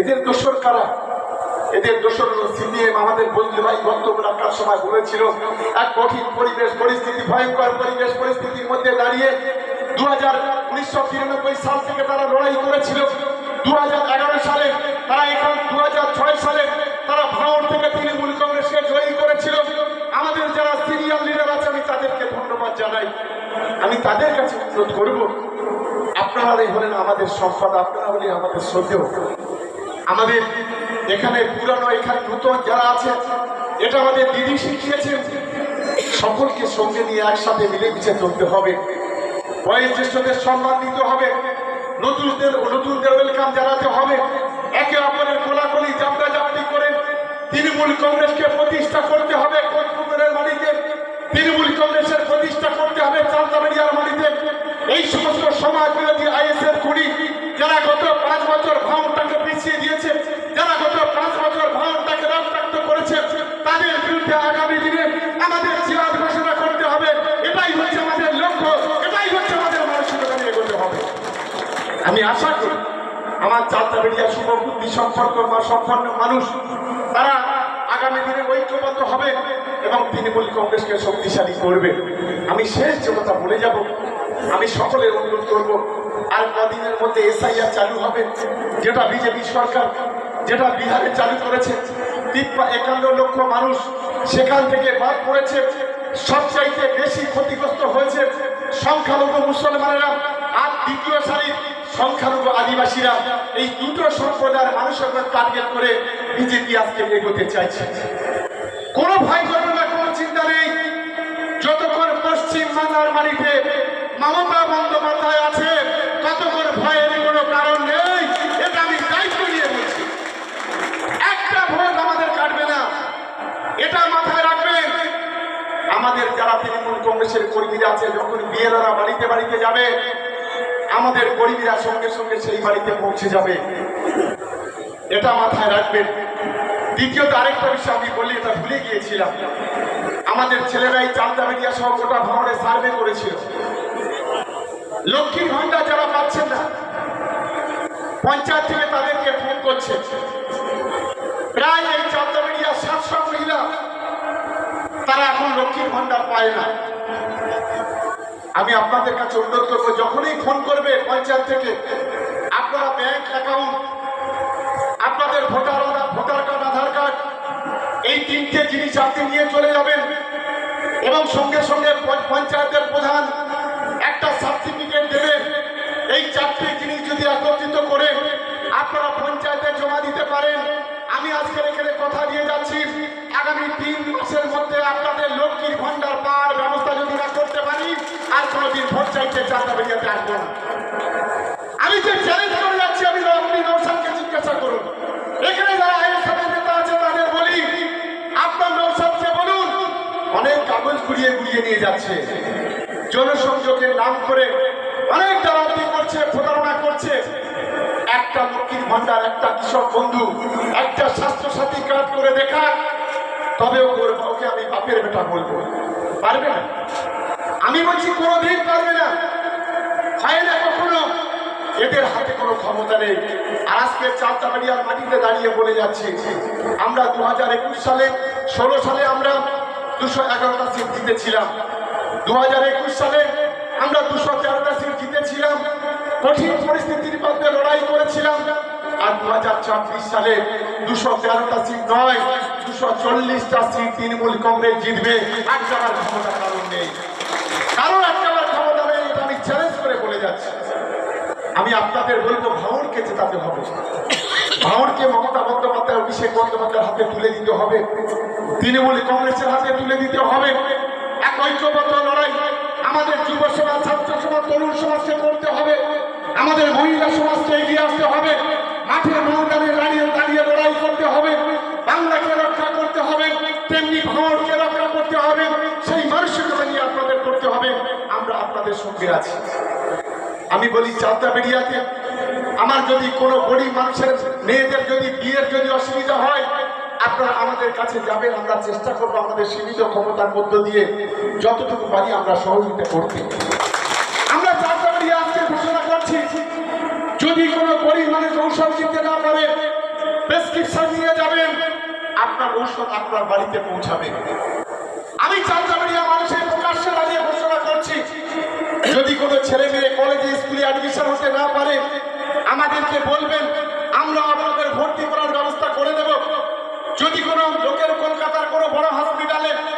এদের দোষর কারা? এদের দোষর সিপিএম, আমাদের বন্ধু ভাই বক্তব্য রাখার সময় বলেছিল, এক কঠিন পরিবেশ, পরিস্থিতি, ভয়ঙ্কর পরিবেশ, পরিস্থিতির মধ্যে দাঁড়িয়ে দু হাজার উনিশশো তিরানব্বই সাল থেকে তারা লড়াই করেছিল। দু হাজার এগারো সালে তারা এখন দু হাজার ছয় সালে তারা ভাঙড় থেকে তৃণমূল কংগ্রেসকে জয়ী করেছিল। আমাদের যারা সিনিয়র লিডার আছে, আমি তাদেরকে ধন্যবাদ জানাই। আমি তাদের কাছে অনুরোধ করব, আপনারাই হলেন আমাদের সম্পদ আপনারা হলেন আমাদের শ্রদ্ধেয়। আমাদের এখানে পুরানো, এখানে নতুন যারা আছে, এটা আমাদের দিদি শিখিয়েছেন। সকলকে সঙ্গে নিয়ে একসাথে মিলেমিশে চলতে হবে। বয়োজ্যেষ্ঠদের সম্মান দিতে হবে। নতুনদের নতুনদের ওয়েলকাম জানাতে হবে। একে অপরের কোলাকুলি জাপটি করে তৃণমূল কংগ্রেসকে প্রতিষ্ঠা করতে হবে। কোচপুকুরের মাটিতে তৃণমূল কংগ্রেসের প্রতিষ্ঠা করতে হবে চান্দাবাড়িয়ার মাটিতে এই সমস্ত সমাজ বিরোধী আইএসের কুড়ি যারা গত পাঁচ বছর ভাঙনটাকে পিছিয়ে দিয়েছে যারা গত পাঁচ বছর ভাঙনটাকে রক্তাক্ত করেছে তাদের বিরুদ্ধে আগামী দিনে আমাদের জিহাদ ঘোষণা করতে হবে এটাই হচ্ছে আমাদের লক্ষ্য এটাই হচ্ছে আমাদের মানসিকতা নিয়ে এগোতে হবে আমি আশা করি আমার চালতাবেড়িয়া শুভবুদ্ধি সম্পর্ক বা সম্পন্ন মানুষ, তারা আগামী দিনে ঐক্যবদ্ধ হবে এবং তৃণমূল কংগ্রেসকে শক্তিশালী করবে। আমি শেষ যে কথা বলে যাব, আমি সকলের অনুরোধ করব, আর কদিনের মধ্যে এসআইআর চালু হবে, যেটা বিজেপি সরকার, যেটা বিহারে চালু করেছে। তিপ্পা একান্ন লক্ষ মানুষ সেখান থেকে বাদ পড়েছে, সবচাইতে বেশি ক্ষতিগ্রস্ত হয়েছে সংখ্যালঘু মুসলমানেরা, আর দ্বিতীয় সারির সংখ্যালঘু আদিবাসীরা এই দুটো সম্প্রদায়ের মানুষের টার্গেট করে বিজেপি আজকে এগোতে চাইছে। কোনো ভয় করবে না কোনো চিন্তা নেই। যতক্ষণ পশ্চিম বাংলার মাটিতে মমতা বন্দ্যোপাধ্যায় আছে, ততক্ষণ ভয়ের কোনো কারণ নেই। এটা আমি দায়িত্ব নিয়ে বলছি। একটা ভোট আমাদের কাটবে না। এটা মাথায় রাখবেন। আমাদের যারা তৃণমূল কংগ্রেসের কর্মীরা আছে, যখন বিএলরা বাড়িতে বাড়িতে যাবে আমাদের কর্মীরা সঙ্গে সঙ্গে সেই বাড়িতে পৌঁছে যাবে। এটা মাথায় রাখবেন। দ্বিতীয়ত আরেকটা বিষয় আমি বলি এটা ভুলে গিয়েছিলাম। আমাদের ছেলেরাই চালদা মিডিয়া সহ গোটা ভবনে সার্ভে করেছিল। লক্ষ্মীর ভান্ডার যারা পাচ্ছেন না, পঞ্চায়েত থেকে তাদেরকে ফোন করছে। প্রায় এই চালদা মিডিয়া সাতশো মহিলা, তারা এখন লক্ষ্মীর ভান্ডার পায় না। আমি আপনাদের কাছে অনুরোধ করব, যখনই ফোন করবে পঞ্চায়েত থেকে, আপনারা ব্যাংক অ্যাকাউন্ট আপনাদের voter voter card Aadhaar card এই তিনটে জিনিস আপনি নিয়ে চলে যাবেন। এবং সঙ্গে সঙ্গে পঞ্চায়েতের প্রধান একটা সার্টিফিকেট দেবে। এই চারটি জিনিস যদি একত্রিত করে আপনারা পঞ্চায়েতে জমা দিতে পারেন। আমি আজকের এখানে কথা দিয়ে যাচ্ছি। আগামী তিন মাসের মধ্যে আপনাদের লক্ষ্মীর ভান্ডার পাওয়ার ব্যবস্থা যদি না করতে পারি আর কোনোদিন ভোট চাইতে চাঁদা বেরিয়াতে আসব না। আমি যে চ্যালেঞ্জ করে যাচ্ছি, আমি আপনি নৌসাদকে জিজ্ঞাসা করুন। এখানে যারা আইএসএফ নেতা আছে, তাদের বলি, আপনার নৌসাদকে বলুন, অনেক কাগজ গুড়িয়ে গুড়িয়ে নিয়ে যাচ্ছে। জনসংযোগের নাম করে অনেক দালালি করছে, প্রতারণা করছে। একটা লক্ষ্মীর ভান্ডার একটা কৃষক বন্ধু, একটা স্বাস্থ্য সাথী কার্ড করে দেখা তবে ওকে আমি বাপের বেটা বলব। পারবে না? আমি বলছি, কোনোদিন পারবে না। হয় না কখনো এদের হাতে কোনো ক্ষমতা নেই। আর আজকে চারটাবাড়িয়ার মাটিতে দাঁড়িয়ে বলে যাচ্ছি, আমরা দু হাজার একুশ সালে, ষোলো সালে আমরা দুশো এগারোটা সিট জিতেছিলাম। দু হাজার একুশ সালে আমরা দুশো তেরোটা সিট জিতেছিলাম। কঠিন পরিস্থিতির মধ্যে লড়াই করেছিলাম। আর দু হাজার চব্বিশ সালে দুশো তেরোটা সিট নয়, দুশো চল্লিশটা সিট তৃণমূল কংগ্রেস জিতবে। এক জায়গার ক্ষমতা কারণ নেই এক জায়গার ক্ষমতা নেই, এটা আমি চ্যালেঞ্জ করে বলে যাচ্ছি। আমি আপনাদের বলব ভাঙড়কে জেতাতে হবে। ভাঙড়কে মমতা বন্দ্যোপাধ্যায়, অভিষেক বন্দ্যোপাধ্যায়ের হাতে তুলে দিতে হবে। তৃণমূল কংগ্রেসের হাতে তুলে দিতে হবে। এক ঐক্যবদ্ধ লড়াই। আমাদের যুব সমাজ, ছাত্র সমাজ, তরুণ সমাজকে করতে হবে। আমাদের মহিলা সমাজকে এগিয়ে আসতে হবে মাঠে ময়দানে দাঁড়িয়ে দাঁড়িয়ে লড়াই করতে হবে বাংলাকে রক্ষা করতে হবে তেমনি ভাঙড়কে রক্ষা করতে হবে সেই মানসিকতা নিয়ে আপনাদের করতে হবে আমরা আপনাদের সঙ্গে আছি। আমি বলি, চালতা বেরিয়াতে আমার যদি কোনো গরিব মানুষের, মেয়েদের যদি বিয়ের যদি অসুবিধা হয়, আপনারা আমাদের কাছে যাবেন, আমরা চেষ্টা করব আমাদের সীমিত ক্ষমতার মধ্য দিয়ে যতটুকু পারি আমরা সহযোগিতা করতে। আমরা চালতা বেরিয়া আজকে ঘোষণা করছি, যদি কোনো গরিব মানুষ ঔষধ দিতে না পারে, প্রেসক্রিপশন নিয়ে যাবেন, আপনার ঔষধ আপনার বাড়িতে পৌঁছাবে। আমি চালচামড়িয়া মানুষের প্রকাশ্যে দাঁড়িয়ে ঘোষণা করছি যদি কোনো ছেলে মেয়ে কলেজে স্কুলে অ্যাডমিশন হতে না পারে আমাদেরকে বলবেন আমরা